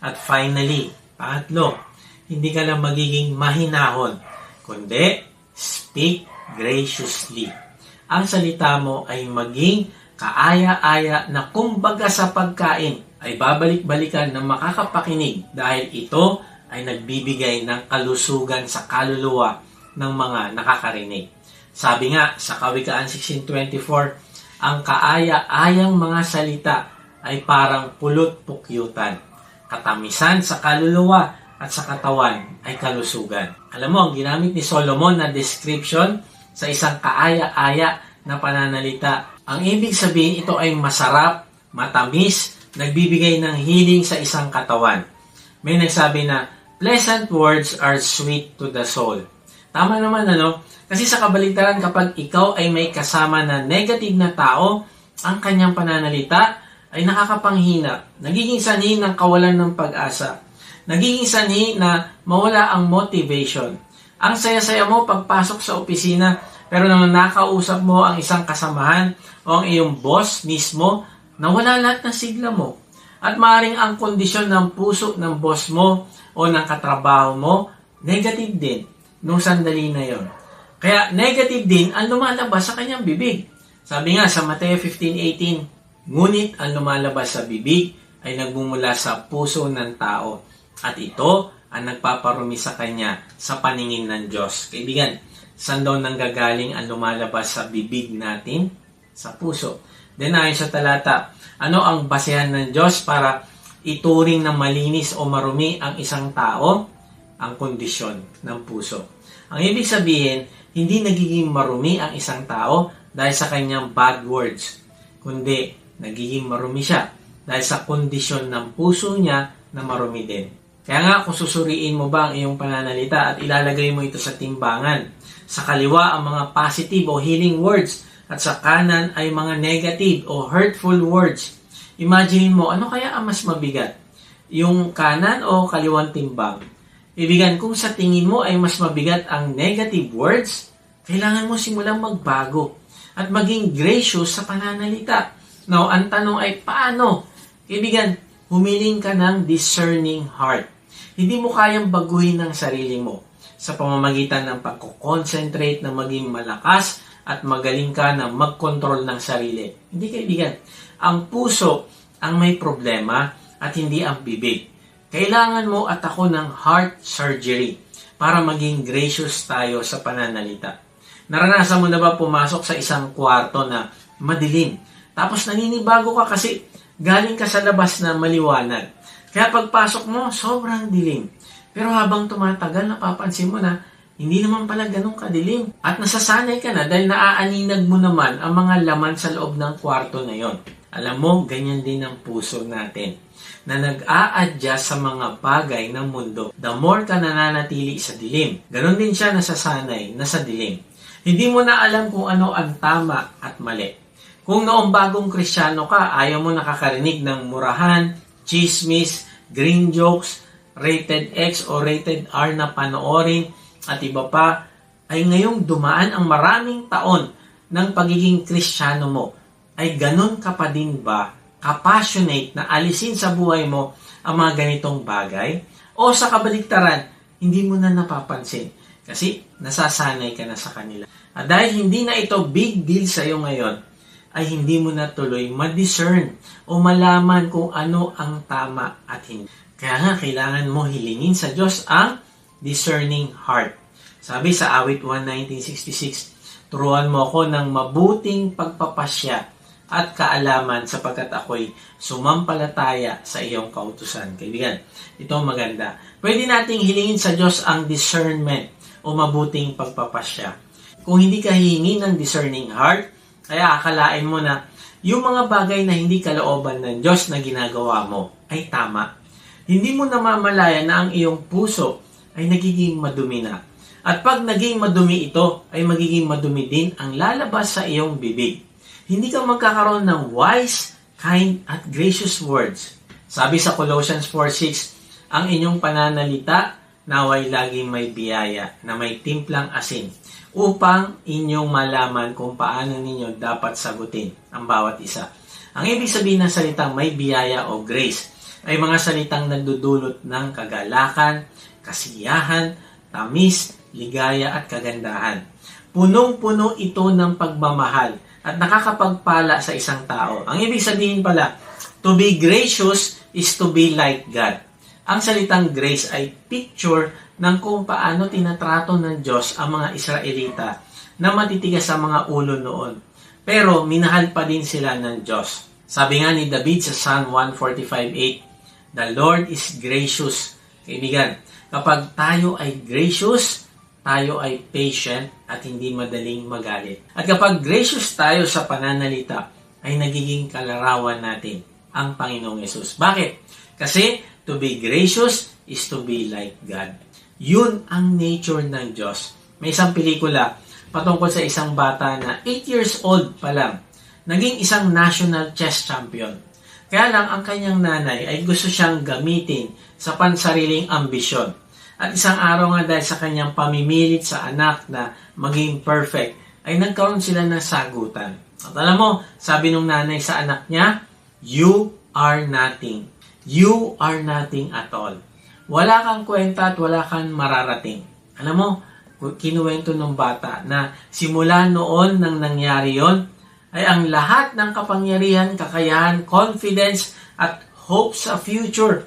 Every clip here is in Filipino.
At finally, pangatlo, hindi ka lang magiging mahinahon, kundi speak graciously. Ang salita mo ay maging kaaya-aya na kumbaga sa pagkain ay babalik-balikan ng makakapakinig dahil ito ay nagbibigay ng kalusugan sa kaluluwa ng mga nakakarinig. Sabi nga sa Kawikaan 1624, ang kaaya-ayang mga salita ay parang pulot pukyutan. Katamisan sa kaluluwa at sa katawan ay kalusugan. Alam mo, ang ginamit ni Solomon na description sa isang kaaya-aya na pananalita. Ang ibig sabihin, ito ay masarap, matamis, nagbibigay ng healing sa isang katawan. May nagsabi na, pleasant words are sweet to the soul. Tama naman ano? Kasi sa kabaligtaran kapag ikaw ay may kasama na negative na tao, ang kanyang pananalita ay nakakapanghina. Nagiging sanhi ng kawalan ng pag-asa. Nagiging sanhi na mawala ang motivation. Ang saya-saya mo pagpasok sa opisina, pero nang nakausap mo ang isang kasamahan o ang iyong boss mismo, nawala lahat ng sigla mo. At maaaring ang kondisyon ng puso ng boss mo o ng katrabaho mo, negative din nung sandali na yon. Kaya negative din ang lumalabas sa kanyang bibig. Sabi nga sa Mateo 15.18, Ngunit ang lumalabas sa bibig ay nagmumula sa puso ng tao at ito ang nagpaparumi sa kanya sa paningin ng Diyos. Kaibigan, saan daw nanggagaling ang lumalabas sa bibig natin? Sa puso. Then ayon sa talata, ano ang basehan ng Diyos para ituring na malinis o marumi ang isang tao? Ang kondisyon ng puso. Ang ibig sabihin, hindi nagiging marumi ang isang tao dahil sa kanyang bad words, kundi nagiging marumi siya dahil sa kondisyon ng puso niya na marumi din. Kaya nga kung susuriin mo ba ang iyong pananalita at ilalagay mo ito sa timbangan, sa kaliwa ang mga positive o healing words at sa kanan ay mga negative o hurtful words. Imagine mo, ano kaya ang mas mabigat? Yung kanan o kaliwang timbang? Ibigan, kung sa tingin mo ay mas mabigat ang negative words, kailangan mo simulang magbago at maging gracious sa pananalita. Now, ang tanong ay paano? Ibigan, humiling ka ng discerning heart. Hindi mo kayang baguhin ang sarili mo sa pamamagitan ng pagko-concentrate na maging malakas at magaling ka na mag-control ng sarili. Hindi kaibigan. Ang puso ang may problema at hindi ang bibig. Kailangan mo at ako ng heart surgery para maging gracious tayo sa pananalita. Naranasan mo na ba pumasok sa isang kwarto na madilim? Tapos naninibago ka kasi galing ka sa labas na maliwanag. Kaya pagpasok mo, sobrang dilim. Pero habang tumatagal, napapansin mo na hindi naman pala ganun kadilim. At nasasanay ka na dahil naaaninag mo naman ang mga laman sa loob ng kwarto na yon. Alam mo, ganyan din ang puso natin na nag-a-adjust sa mga bagay ng mundo, the more ka nananatili sa dilim. Ganon din siya nasasanay na sa dilim. Hindi mo na alam kung ano ang tama at mali. Kung noong bagong kristyano ka, ayaw mo nakakarinig ng murahan, chismis, green jokes, rated X o rated R na panoorin at iba pa, ay ngayong dumaan ang maraming taon ng pagiging kristyano mo, ay ganon ka pa din ba kapassionate na alisin sa buhay mo ang mga ganitong bagay? O sa kabaliktaran, hindi mo na napapansin kasi nasasanay ka na sa kanila. At dahil hindi na ito big deal sa iyo ngayon, ay hindi mo na tuloy ma-discern o malaman kung ano ang tama at hindi. Kaya nga, kailangan mo hilingin sa Diyos ang discerning heart. Sabi sa awit 1.1966, turuan mo ako ng mabuting pagpapasya at kaalaman sapagkat ako'y sumampalataya sa iyong kautusan. Kaibigan, ito maganda. Pwede nating hilingin sa Diyos ang discernment o mabuting pagpapasya. Kung hindi ka hihingi ng discerning heart, kaya akalain mo na yung mga bagay na hindi kalooban ng Diyos na ginagawa mo ay tama. Hindi mo namamalaya na ang iyong puso ay nagiging madumi na. At pag naging madumi ito, ay magiging madumi din ang lalabas sa iyong bibig hindi ka magkakaroon ng wise, kind, at gracious words. Sabi sa Colossians 4.6, ang inyong pananalita naway laging may biyaya na may timplang asin upang inyong malaman kung paano ninyo dapat sagutin ang bawat isa. Ang ibig sabihin ng salitang may biyaya o grace, ay mga salitang nagdudulot ng kagalakan, kasiyahan, tamis, ligaya at kagandahan. Punong-puno ito ng pagmamahal at nakakapagpala sa isang tao. Ang ibig sabihin pala, to be gracious is to be like God. Ang salitang grace ay picture ng kung paano tinatrato ng Diyos ang mga Israelita na matitigas sa mga ulo noon. Pero minahal pa din sila ng Diyos. Sabi nga ni David sa Psalm 145.8, The Lord is gracious. Kaibigan, kapag tayo ay gracious, tayo ay patient at hindi madaling magalit. At kapag gracious tayo sa pananalita, ay nagiging kalarawan natin ang Panginoong Yesus. Bakit? Kasi to be gracious is to be like God. Yun ang nature ng Diyos. May isang pelikula patungkol sa isang bata na 8 years old pa lang, naging isang national chess champion. Kaya lang ang kanyang nanay ay gusto siyang gamitin sa pansariling ambisyon. At isang araw nga dahil sa kanyang pamimilit sa anak na maging perfect, ay nagkaroon sila ng sagutan. At alam mo, sabi nung nanay sa anak niya, You are nothing. You are nothing at all. Wala kang kwenta at wala kang mararating. Alam mo, kinuwento ng bata na simula noon nang nangyari yon ay ang lahat ng kapangyarihan, kakayahan, confidence at hope sa future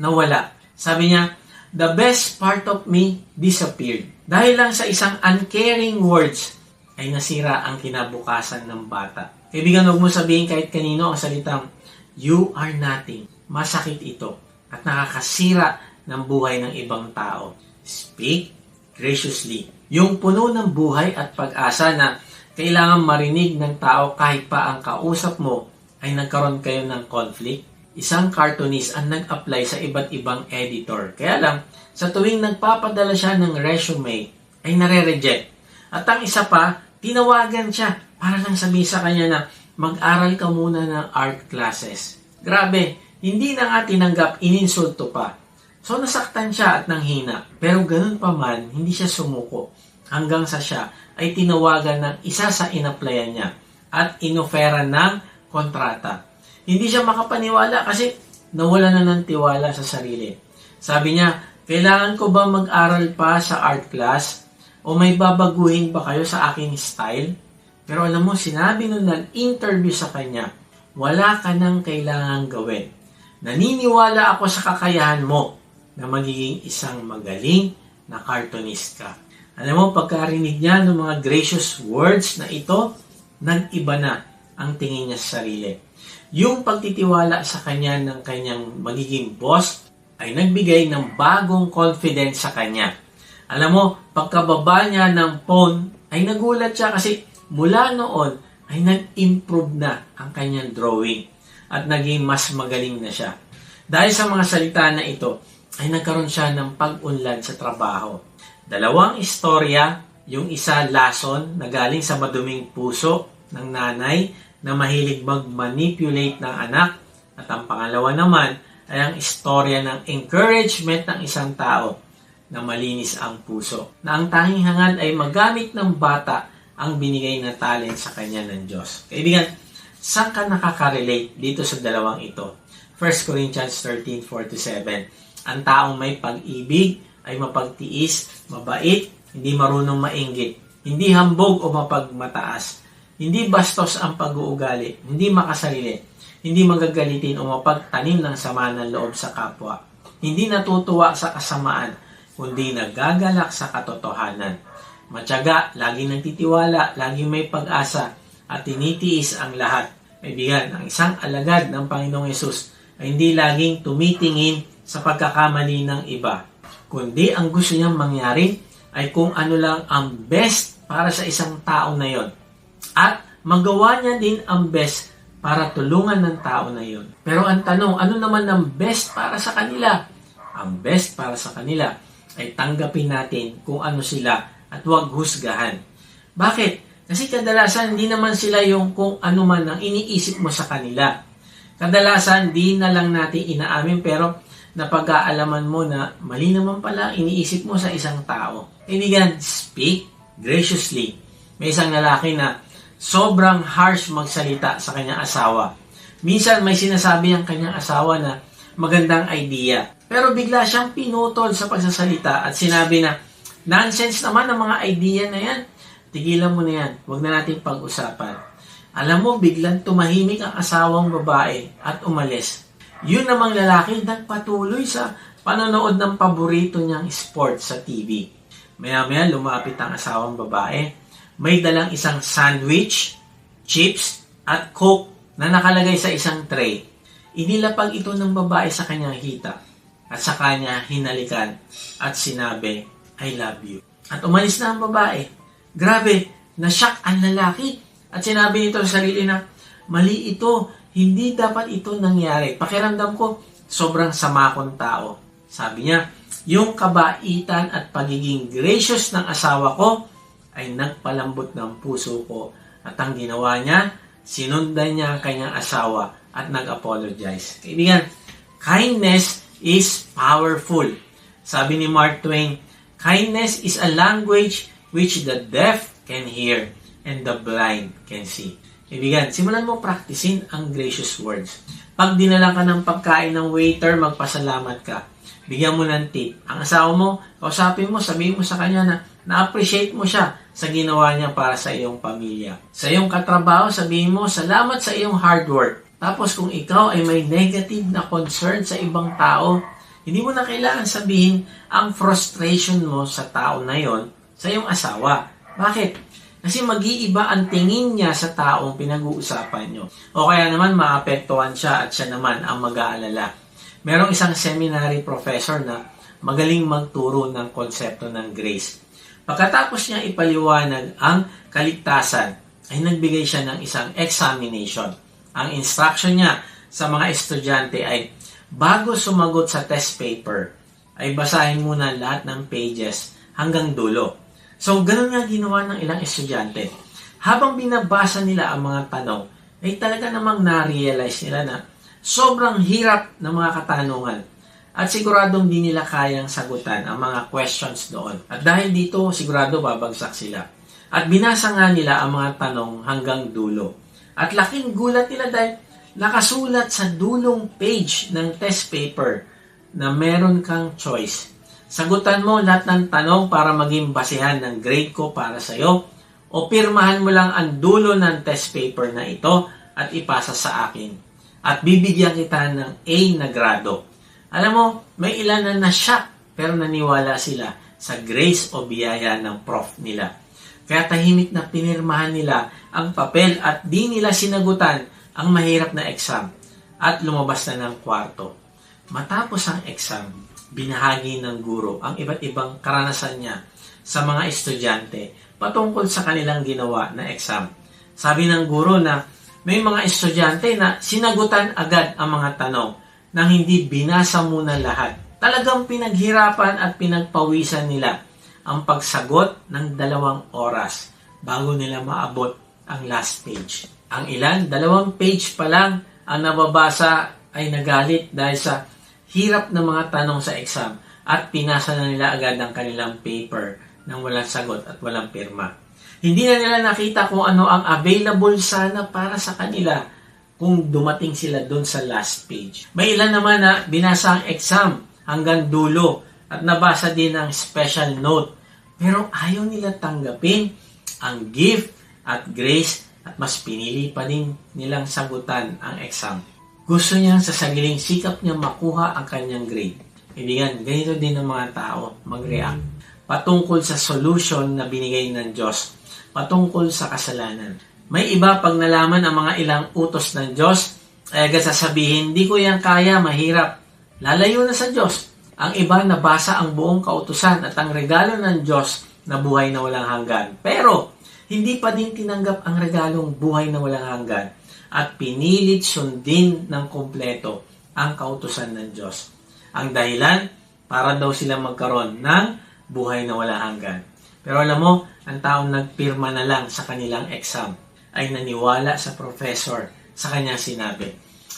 nawala. Sabi niya, the best part of me disappeared. Dahil lang sa isang uncaring words ay nasira ang kinabukasan ng bata. Kaibigan, huwag mo sabihin kahit kanino ang salitang, you are nothing. Masakit ito at nakakasira ng buhay ng ibang tao. Speak graciously. Yung puno ng buhay at pag-asa na kailangan marinig ng tao kahit pa ang kausap mo ay nagkaroon kayo ng conflict. Isang cartoonist ang nag-apply sa iba't ibang editor. Kaya lang, sa tuwing nagpapadala siya ng resume, ay nare-reject. At ang isa pa, tinawagan siya para lang sabihin sa kanya na mag-aral ka muna ng art classes. Grabe, hindi na nga tinanggap, ininsulto pa. So nasaktan siya at nanghina. Pero ganun pa man, hindi siya sumuko. Hanggang sa siya ay tinawagan ng isa sa inaplayan niya at inofera ng kontrata. Hindi siya makapaniwala kasi nawala na ng tiwala sa sarili. Sabi niya, kailangan ko ba mag-aral pa sa art class? O may babaguhin ba kayo sa aking style? Pero alam mo, sinabi nun nag-interview sa kanya, wala ka nang kailangan gawin. Naniniwala ako sa kakayahan mo na magiging isang magaling na cartoonist ka. Alam mo, pagkarinig niya ng mga gracious words na ito, nag-iba na ang tingin niya sa sarili. Yung pagtitiwala sa kanya ng kanyang magiging boss ay nagbigay ng bagong confidence sa kanya. Alam mo, pagkababa niya ng phone, ay nagulat siya kasi mula noon ay nag-improve na ang kanyang drawing at naging mas magaling na siya. Dahil sa mga salita na ito, ay nagkaroon siya ng pag-unlad sa trabaho. Dalawang istorya, yung isa lason na galing sa maduming puso ng nanay na mahilig mag-manipulate ng anak at ang pangalawa naman ay ang istorya ng encouragement ng isang tao na malinis ang puso. Na ang tanging hangad ay magamit ng bata ang binigay na talent sa kanya ng Diyos. Kaibigan, saan ka nakaka-relate dito sa dalawang ito? 1 Corinthians 13:4-7. Ang taong may pag-ibig ay mapagtiis, mabait, hindi marunong mainggit, hindi hambog o mapagmataas, hindi bastos ang pag-uugali, hindi makasarili, hindi magagalitin o mapagtanim ng sama ng loob sa kapwa, hindi natutuwa sa kasamaan, kundi nagagalak sa katotohanan. Matyaga, laging nagtitiwala, laging may pag-asa, at tinitiis ang lahat. Kaibigan, ang isang alagad ng Panginoong Yesus ay hindi laging tumitingin sa pagkakamali ng iba, kundi ang gusto niyang mangyari ay kung ano lang ang best para sa isang tao na yon at magawa niya din ang best para tulungan ng tao na yon. Pero ang tanong, ano naman ang best para sa kanila? Ang best para sa kanila ay tanggapin natin kung ano sila at huwag husgahan. Bakit? Kasi kadalasan hindi naman sila yung kung ano man ang iniisip mo sa kanila. Kadalasan di na lang natin inaamin pero napag-aalaman mo na mali naman pala iniisip mo sa isang tao. Kaibigan, speak graciously. May isang lalaki na sobrang harsh magsalita sa kanyang asawa. Minsan may sinasabi ang kanyang asawa na magandang idea. Pero bigla siyang pinutol sa pagsasalita at sinabi na, nonsense naman ang mga idea na yan. Tigilan mo na yan. Huwag na natin pag-usapan. Alam mo, biglang tumahimik ang asawang babae at umalis. Yun namang lalaki nagpatuloy sa panonood ng paborito niyang sport sa TV. Maya-maya lumapit ang asawang babae. May dalang isang sandwich, chips, at coke na nakalagay sa isang tray. Inilapag ito ng babae sa kanyang hita at sa kanya hinalikan at sinabi, I love you. At umalis na ang babae. Grabe, nasyak ang lalaki at sinabi nito sa sarili na, mali ito, hindi dapat ito nangyari. Pakiramdam ko, sobrang sama kong tao. Sabi niya, yung kabaitan at pagiging gracious ng asawa ko ay nagpalambot ng puso ko. At ang ginawa niya, sinundan niya ang kanyang asawa at nag-apologize. Kaibigan, kindness is powerful. Sabi ni Mark Twain, kindness is a language which the deaf can hear and the blind can see. Kaibigan, simulan mo practicein ang gracious words. Pag dinala ka ng pagkain ng waiter, magpasalamat ka. Bigyan mo ng tip. Ang asawa mo, kausapin mo, sabihin mo sa kanya na na-appreciate mo siya sa ginawa niya para sa iyong pamilya. Sa iyong katrabaho, sabihin mo, salamat sa iyong hard work. Tapos kung ikaw ay may negative na concern sa ibang tao, hindi mo na kailangan sabihin ang frustration mo sa tao na yon sa iyong asawa. Bakit? Kasi mag-iiba ang tingin niya sa taong pinag-uusapan nyo. O kaya naman maapektuhan siya at siya naman ang mag-aalala. Merong isang seminary professor na magaling magturo ng konsepto ng grace. Pagkatapos niya ipaliwanag ang kaligtasan, ay nagbigay siya ng isang examination. Ang instruction niya sa mga estudyante ay bago sumagot sa test paper, ay basahin muna lahat ng pages hanggang dulo. So, ganun nga ginawa ng ilang estudyante. Habang binabasa nila ang mga tanong, ay talaga namang na-realize nila na sobrang hirap ng mga katanungan at siguradong di nila kayang sagutan ang mga questions doon. At dahil dito, sigurado babagsak sila. At binasa nga nila ang mga tanong hanggang dulo. At laking gulat nila dahil nakasulat sa dulong page ng test paper na meron kang choice Sagutan mo lahat ng tanong para maging basihan ng grade ko para sa iyo o pirmahan mo lang ang dulo ng test paper na ito at ipasa sa akin. At bibigyan kita ng A na grado. Alam mo, may ilan na na-shock pero naniwala sila sa grace o biyaya ng prof nila. Kaya tahimik na pinirmahan nila ang papel at di nila sinagutan ang mahirap na exam at lumabas na ng kwarto. Matapos ang exam, binahagi ng guro ang iba't ibang karanasan niya sa mga estudyante patungkol sa kanilang ginawa na exam. Sabi ng guro na may mga estudyante na sinagutan agad ang mga tanong nang hindi binasa muna lahat. Talagang pinaghirapan at pinagpawisan nila ang pagsagot ng dalawang oras bago nila maabot ang last page. Ang ilan, dalawang page pa lang ang nababasa ay nagalit dahil sa hirap ng mga tanong sa exam at pinasa na nila agad ang kanilang paper nang walang sagot at walang pirma. Hindi na nila nakita kung ano ang available sana para sa kanila kung dumating sila doon sa last page. May ilan naman na binasa ang exam hanggang dulo at nabasa din ang special note. Pero ayaw nila tanggapin ang gift at grace at mas pinili pa din nilang sagutan ang exam. Gusto niya sa sariling sikap niya makuha ang kanyang grade. Ibigan, ganito din ang mga tao mag-react. Patungkol sa solution na binigay ng Diyos. Patungkol sa kasalanan. May iba pag nalaman ang mga ilang utos ng Diyos, ay agad sasabihin, hindi ko yan kaya, mahirap. Lalayo na sa Diyos. Ang iba nabasa ang buong kautusan at ang regalo ng Diyos na buhay na walang hanggan. Pero, hindi pa din tinanggap ang regalong buhay na walang hanggan at pinilit sundin ng kumpleto ang kautusan ng Diyos. Ang dahilan, para daw sila magkaroon ng buhay na wala hanggan. Pero alam mo, ang taong nagpirma na lang sa kanilang exam ay naniwala sa professor sa kanyang sinabi.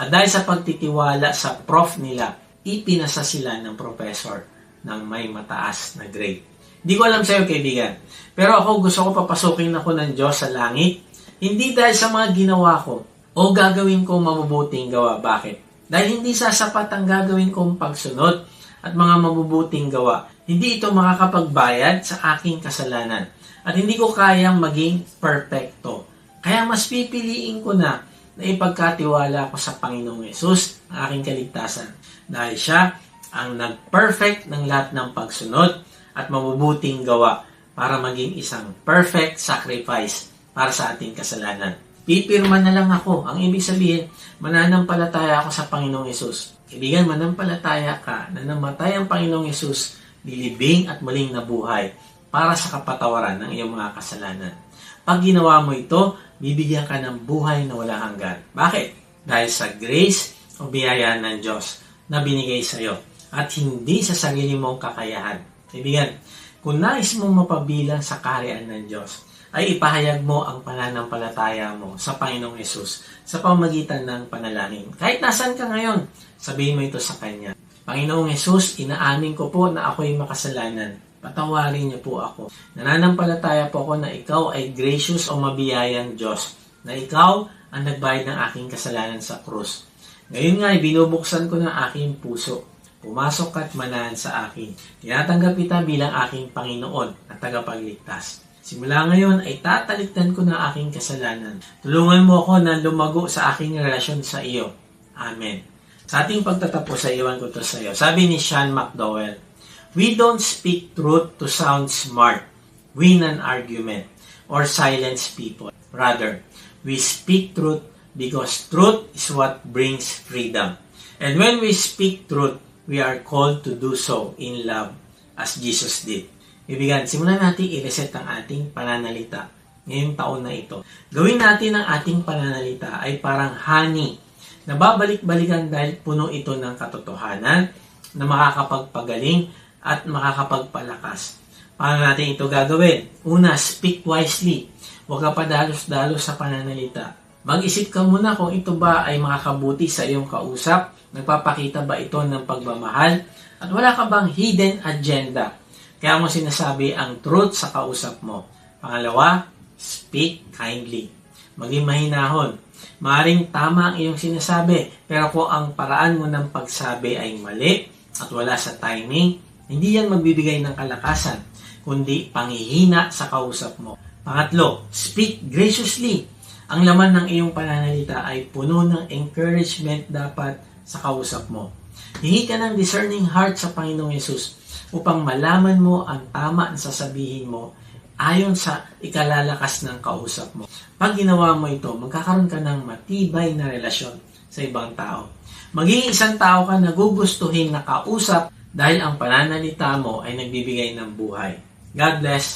At dahil sa pagtitiwala sa prof nila, ipinasa sila ng professor ng may mataas na grade. Hindi ko alam sa iyo, kaibigan. Pero ako gusto ko papasukin ako ng Diyos sa langit. Hindi dahil sa mga ginawa ko, o gagawin ko mabubuting gawa. Bakit? Dahil hindi sasapat ang gagawin kong pagsunod at mga mabubuting gawa. Hindi ito makakapagbayad sa aking kasalanan. At hindi ko kayang maging perfecto. Kaya mas pipiliin ko na na ipagkatiwala ko sa Panginoong Yesus ang aking kaligtasan. Dahil siya ang nag-perfect ng lahat ng pagsunod at mabubuting gawa para maging isang perfect sacrifice para sa ating kasalanan. Pipirma na lang ako. Ang ibig sabihin, mananampalataya ako sa Panginoong Yesus. Kaibigan, manampalataya ka na namatay ang Panginoong Yesus, nilibing at muling nabuhay para sa kapatawaran ng iyong mga kasalanan. Pag ginawa mo ito, bibigyan ka ng buhay na wala hanggan. Bakit? Dahil sa grace o biyaya ng Diyos na binigay sa iyo at hindi sa sarili mong kakayahan. Kaibigan, kung nais mong mapabilang sa kaharian ng Diyos, ay ipahayag mo ang pananampalataya mo sa Panginoong Yesus sa pamagitan ng panalangin. Kahit nasan ka ngayon, sabihin mo ito sa Kanya. Panginoong Yesus, inaamin ko po na ako'y makasalanan. Patawarin niyo po ako. Nananampalataya po ako na ikaw ay gracious o mabiyayang Diyos. Na ikaw ang nagbayad ng aking kasalanan sa krus. Ngayon nga, binubuksan ko ng aking puso. Pumasok at manahan sa akin. Tinatanggap kita bilang aking Panginoon at tagapagligtas. Simula ngayon ay tatalikdan ko na aking kasalanan. Tulungan mo ako na lumago sa aking relasyon sa iyo. Amen. Sa ating pagtatapos sa iwan ko to sa iyo, sabi ni Sean McDowell, We don't speak truth to sound smart, win an argument, or silence people. Rather, we speak truth because truth is what brings freedom. And when we speak truth, we are called to do so in love as Jesus did. Ibigan, simulan natin i-reset ang ating pananalita ngayong taon na ito. Gawin natin ang ating pananalita ay parang honey na babalik-balikan dahil puno ito ng katotohanan na makakapagpagaling at makakapagpalakas. Paano natin ito gagawin? Una, speak wisely. Huwag ka padalos-dalos sa pananalita. Mag-isip ka muna kung ito ba ay makakabuti sa iyong kausap, nagpapakita ba ito ng pagmamahal, at wala ka bang hidden agenda. Kaya mo sinasabi ang truth sa kausap mo. Pangalawa, speak kindly. Maging mahinahon. Maaring tama ang iyong sinasabi, pero kung ang paraan mo ng pagsabi ay mali at wala sa timing, hindi yan magbibigay ng kalakasan, kundi panghihina sa kausap mo. Pangatlo, speak graciously. Ang laman ng iyong pananalita ay puno ng encouragement dapat sa kausap mo. Hingi ka ng discerning heart sa Panginoong Yesus upang malaman mo ang tama na sasabihin mo ayon sa ikalalakas ng kausap mo. Pag ginawa mo ito, magkakaroon ka ng matibay na relasyon sa ibang tao. Magiging isang tao ka na gugustuhin na kausap dahil ang pananalita mo ay nagbibigay ng buhay. God bless.